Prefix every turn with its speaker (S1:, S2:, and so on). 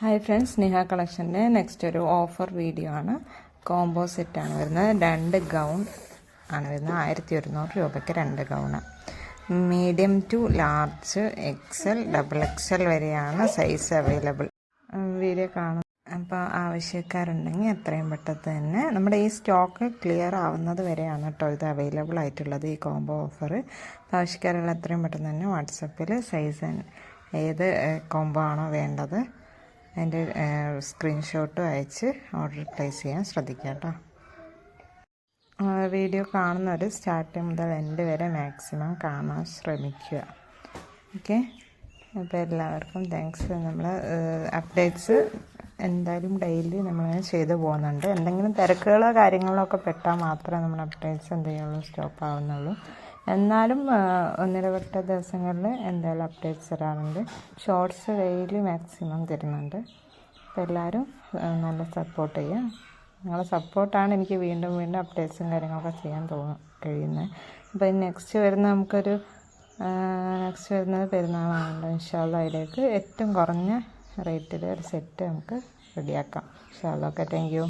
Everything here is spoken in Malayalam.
S1: ഹായ് ഫ്രണ്ട്സ് സ്നേഹ കളക്ഷന്റെ നെക്സ്റ്റ് ഒരു ഓഫർ വീഡിയോ ആണ്. കോംബോ സെറ്റ് ആണ് വരുന്നത്. രണ്ട് ഗൗൺ ആണ് വരുന്നത്. ആയിരത്തി ഒരുന്നൂറ് രൂപയ്ക്ക് രണ്ട് gown medium to large XL double XL വരെയാണ് സൈസ് അവൈലബിൾ വീഡിയോ കാണും. അപ്പോൾ ആവശ്യക്കാരുണ്ടെങ്കിൽ എത്രയും പെട്ടെന്ന് തന്നെ നമ്മുടെ ഈ സ്റ്റോക്ക് ക്ലിയർ ആവുന്നത് വരെയാണ് കേട്ടോ ഇത് അവൈലബിൾ ആയിട്ടുള്ളത് ഈ കോംബോ ഓഫർ അപ്പോൾ ആവശ്യക്കാരുള്ള എത്രയും പെട്ടെന്ന് തന്നെ വാട്സപ്പിൽ സൈസ് ഏത് കോംബോ ആണോ വേണ്ടത് അതിന്റെ സ്ക്രീൻഷോട്ടും അയച്ച് ഓർഡർ പ്ലേസ് ചെയ്യാൻ ശ്രദ്ധിക്കുക കേട്ടോ. വീഡിയോ കാണുന്നവർ സ്റ്റാർട്ട് മുതൽ എന്റെ വരെ മാക്സിമം കാണാൻ ശ്രമിക്കുക. ഓക്കെ? അപ്പോൾ എല്ലാവർക്കും താങ്ക്സ് നമ്മൾ അപ്ഡേറ്റ്സ് എന്തായാലും ഡെയിലി നമ്മൾ ചെയ്തു പോകുന്നുണ്ട്. എന്തെങ്കിലും തിരക്കുകളോ കാര്യങ്ങളോ ഒക്കെ പെട്ടാൽ മാത്രമേ നമ്മൾ അപ്ഡേറ്റ്സ് എന്തെങ്കിലും സ്റ്റോപ്പ് ആവുന്നുള്ളൂ. എന്നാലും ഒന്നിടവിട്ട ദിവസങ്ങളിൽ എന്തായാലും അപ്ഡേറ്റ്സ് തരാറുണ്ട് ഷോർട്സ് ഡെയിലി മാക്സിമം തരുന്നുണ്ട്. അപ്പോൾ എല്ലാവരും നല്ല സപ്പോർട്ട് ചെയ്യുക. നിങ്ങളെ സപ്പോർട്ടാണ് എനിക്ക് വീണ്ടും വീണ്ടും അപ്ഡേറ്റ്സും കാര്യങ്ങളൊക്കെ ചെയ്യാൻ തോന്നും കഴിയുന്നത്. അപ്പോൾ നെക്സ്റ്റ് വരുന്ന നമുക്കൊരു നെക്സ്റ്റ് വരുന്നത് പെരുന്നാളാണല്ലോ. ഇൻഷാല്ല അതിലേക്ക് ഏറ്റവും കുറഞ്ഞ റേറ്റിൽ ഒരു സെറ്റ് നമുക്ക് റെഡിയാക്കാം ഇൻഷാല്ല ഓക്കെ താങ്ക് യു